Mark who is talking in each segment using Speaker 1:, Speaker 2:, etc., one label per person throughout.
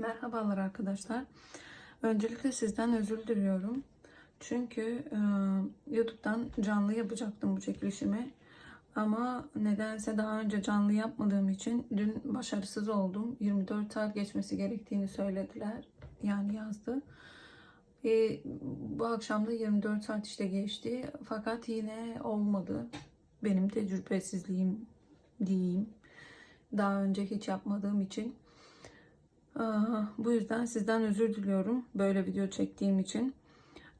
Speaker 1: Merhabalar arkadaşlar. Öncelikle sizden özür diliyorum. Çünkü e, YouTube'dan canlı yapacaktım bu çekilişimi. Ama nedense daha önce canlı yapmadığım için dün başarısız oldum. 24 saat geçmesi gerektiğini söylediler. Yani yazdı. E, bu akşam da 24 saat işte geçti. Fakat yine olmadı. Benim tecrübesizliğim diyeyim. Daha önce hiç yapmadığım için. Bu yüzden sizden özür diliyorum böyle video çektiğim için.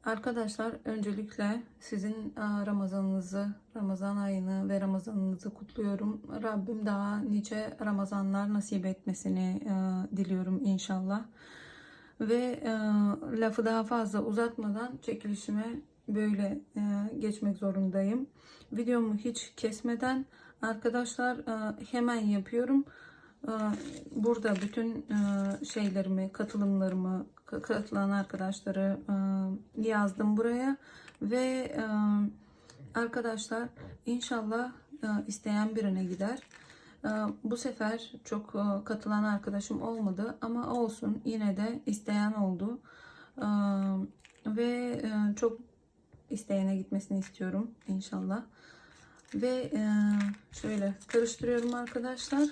Speaker 1: Arkadaşlar öncelikle sizin Ramazanınızı, Ramazan ayını ve Ramazanınızı kutluyorum. Rabbim daha nice Ramazanlar nasip etmesini diliyorum inşallah. Ve lafı daha fazla uzatmadan çekilişime böyle geçmek zorundayım. Videomu hiç kesmeden arkadaşlar hemen yapıyorum. Ee, Burada bütün e, şeylerimi, katılımlarımı, katılan arkadaşları e, yazdım buraya ve e, arkadaşlar inşallah isteyen birine gider. Bu sefer çok katılan arkadaşım olmadı ama olsun yine de isteyen oldu ve çok isteyene gitmesini istiyorum inşallah. Ve şöyle karıştırıyorum arkadaşlar.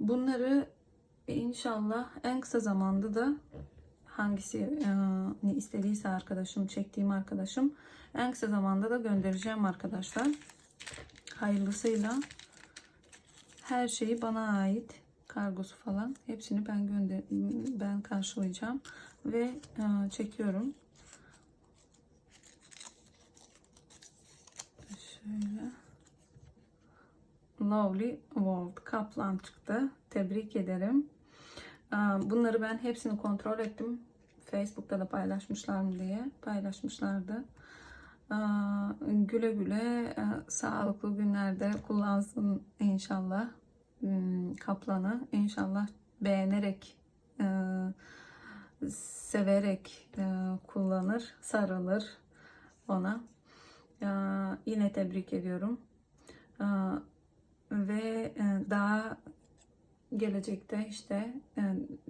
Speaker 1: Bunları inşallah en kısa zamanda da hangisi e, ne istediyse arkadaşım, çektiğim arkadaşım en kısa zamanda da göndereceğim arkadaşlar. Hayırlısıyla her şeyi bana ait kargosu falan hepsini ben gönder ben karşılayacağım ve e, çekiyorum. Şöyle. Lovely World Kaplan çıktı. Tebrik ederim. Ee, Bunları ben hepsini kontrol ettim. Facebook'ta da paylaşmışlar mı diye. Paylaşmışlardı. Ee, Güle güle e, sağlıklı günlerde kullansın inşallah. Hmm, Kaplanı inşallah beğenerek e, severek e, kullanır, sarılır ona. Ee, Yine tebrik ediyorum. Ve e, daha gelecekte işte e,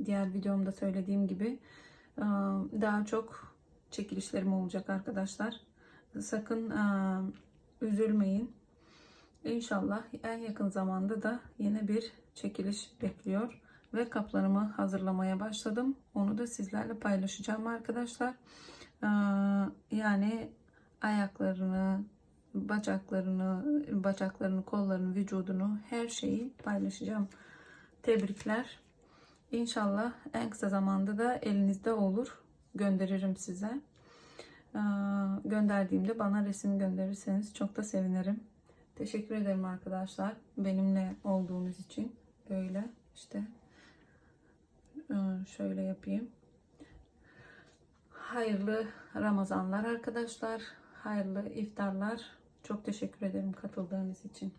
Speaker 1: diğer videomda söylediğim gibi e, daha çok çekilişlerim olacak arkadaşlar. Sakın üzülmeyin. İnşallah en yakın zamanda da yine bir çekiliş bekliyor ve kaplarımı hazırlamaya başladım. Onu da sizlerle paylaşacağım arkadaşlar. Yani ayaklarını, bacaklarını, bacaklarını, kollarını, vücudunu, her şeyi paylaşacağım. Tebrikler. İnşallah en kısa zamanda da elinizde olur. Gönderirim size. Ee, Gönderdiğimde bana resim gönderirseniz çok da sevinirim. Teşekkür ederim arkadaşlar. Benimle olduğunuz için. Böyle işte Ee, şöyle yapayım. Hayırlı Ramazanlar arkadaşlar. Hayırlı iftarlar. Çok teşekkür ederim katıldığınız için.